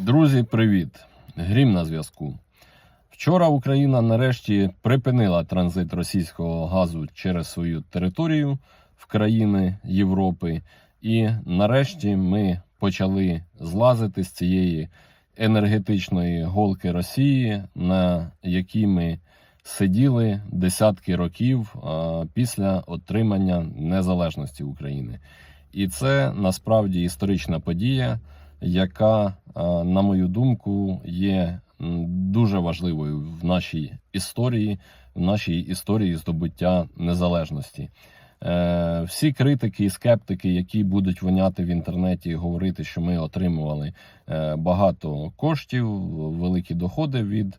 Друзі, привіт! Грім на зв'язку. Вчора Україна нарешті припинила транзит російського газу через свою територію в країни Європи, і нарешті ми почали злазити з цієї енергетичної голки Росії, на якій ми сиділи десятки років після отримання незалежності України. І це насправді історична подія, яка, е, на мою думку, є дуже важливою в нашій історії, в нашій історії здобуття незалежності. Е, Всі критики і скептики, які будуть воняти в інтернеті і говорити, що ми отримували е, багато коштів, великі доходи від,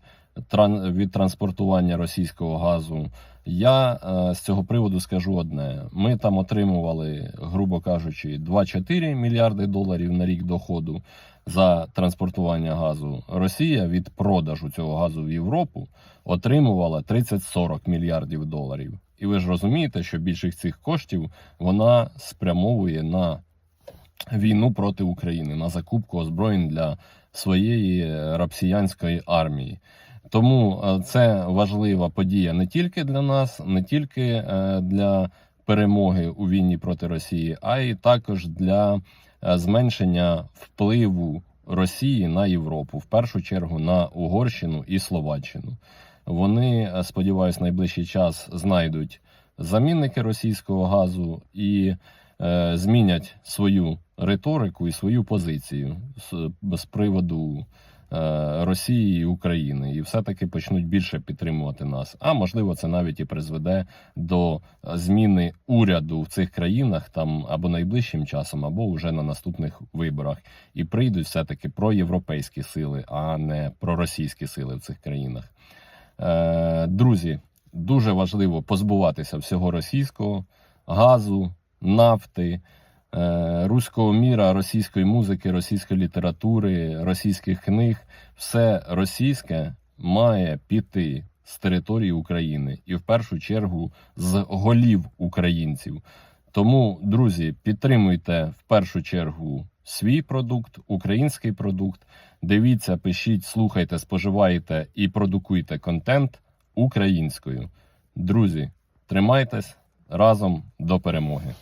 від транспортування російського газу. Я е, з цього приводу скажу одне: ми там отримували, грубо кажучи, 2-4 мільярди доларів на рік доходу за транспортування газу. Росія від продажу цього газу в Європу отримувала 30-40 мільярдів доларів. І ви ж розумієте, що більшість цих коштів вона спрямовує на війну проти України, на закупку озброєнь для своєї рапсіянської армії. Тому е, це важлива подія не тільки для нас, не тільки е, для перемоги у війні проти Росії, а й також для е, зменшення впливу Росії на Європу, в першу чергу на Угорщину і Словаччину. Вони, сподіваюсь, найближчий час знайдуть замінники російського газу і е, змінять свою риторику і свою позицію з, з приводу Росії і України, і все-таки почнуть більше підтримувати нас. А можливо, це навіть і призведе до е, зміни уряду в цих країнах там або найближчим часом, або вже на наступних виборах, і прийдуть все-таки проєвропейські сили, а не проросійські сили в цих країнах. Е, Друзі, дуже важливо позбуватися всього російського газу, нафти, е, руського міра, російської музики, російської літератури, російських книг. Все російське має піти з території України і в першу чергу з голів українців. Тому, друзі, підтримуйте в першу чергу свій продукт, український продукт. Дивіться, пишіть, слухайте, споживайте і продукуйте контент українською. Друзі, тримайтесь разом до перемоги.